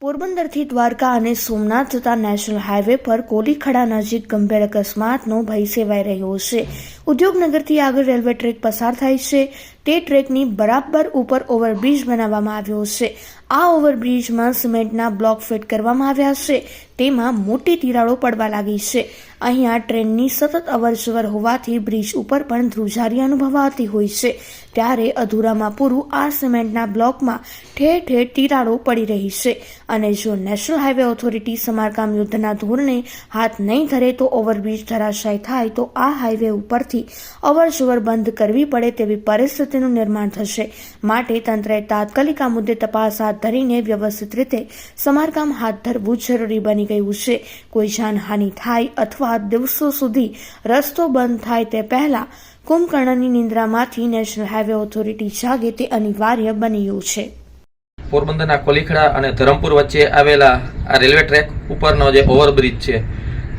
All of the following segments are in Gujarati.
પોરબંદરથી દ્વારકા અને સોમનાથ જતા નેશનલ હાઈવે પર કોલીખડા નજીક ગંભીર અકસ્માતનો ભય સેવાઈ રહ્યો છે. ઉદ્યોગનગરથી આગળ રેલવે ટ્રેક પસાર થાય છે. તે ટ્રેકની બરાબર ઉપર ઓવરબ્રિજ બનાવવામાં આવ્યો છે. આ ઓવરબ્રિજમાં સિમેન્ટના બ્લોક ફિટ કરવામાં આવ્યા છે. તેમાં મોટી તિરાડો પડવા લાગી છે. અહીંયા ટ્રેનની સતત અવરજવર હોવાથી બ્રિજ ઉપર પણ ધ્રુજારી અનુભવાતી હોય છે. ત્યારે અધૂરામાં પૂરું આ સિમેન્ટના બ્લોકમાં ઠેર ઠેર તિરાડો પડી રહી છે અને જો નેશનલ હાઈવે ઓથોરિટી સમારકામ યુદ્ધના ધોરણે હાથ નહીં ધરે તો ઓવરબ્રિજ ધરાશાય થાય તો આ હાઈવે ઉપરથી અવરજવર બંધ કરવી પડે તેવી પરિસ્થિતિનું નિર્માણ થશે. માટે તંત્રએ તાત્કાલિક આ મુદ્દે તપાસ હાથ ધરીને વ્યવસ્થિત રીતે સમારકામ હાથ ધરવું જરૂરી બની ગયું છે. કોઈ જાનહાનિ થાય અથવા દિવસો સુધી રસ્તો બંધ થાય તે પહેલા કુંભકર્ણની નિંદ્રામાંથી નેશનલ હાઈવે ઓથોરિટી જાગે તે અનિવાર્ય બન્યું છે. પોરબંદરના કોલીખડા અને ધરમપુર વચ્ચે આવેલા આ રેલવે ટ્રેક ઉપરનો જે ઓવરબ્રિજ છે,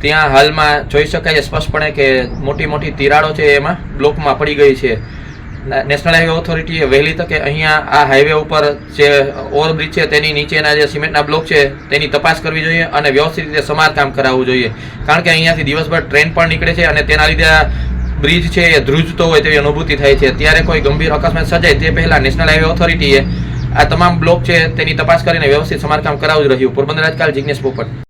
ત્યાં હાલમાં જોઈ શકાય સ્પષ્ટપણે કે મોટી મોટી તિરાડો છે એમાં બ્લોકમાં પડી ગઈ છે. નેશનલ હાઈવે ઓથોરિટીએ વહેલી તકે અહીંયા આ હાઈવે ઉપર જે ઓવરબ્રિજ છે તેની નીચેના જે સિમેન્ટના બ્લોક છે તેની તપાસ કરવી જોઈએ અને વ્યવસ્થિત રીતે સમારકામ કરાવવું જોઈએ. કારણ કે અહીંયાથી દિવસભર ટ્રેન પણ નીકળે છે અને તેના લીધે બ્રિજ છે એ ધ્રુજતો હોય તેવી અનુભૂતિ થાય છે. ત્યારે કોઈ ગંભીર અકસ્માત સર્જાય તે પહેલાં નેશનલ હાઈવે ઓથોરિટીએ આ તમામ બ્લોક છે તેની તપાસ કરીને વ્યવસ્થિત સમારકામ કરાવવું જ રહ્યું. પોરબંદર આજકાલ જિજ્ઞેશ પોપટ.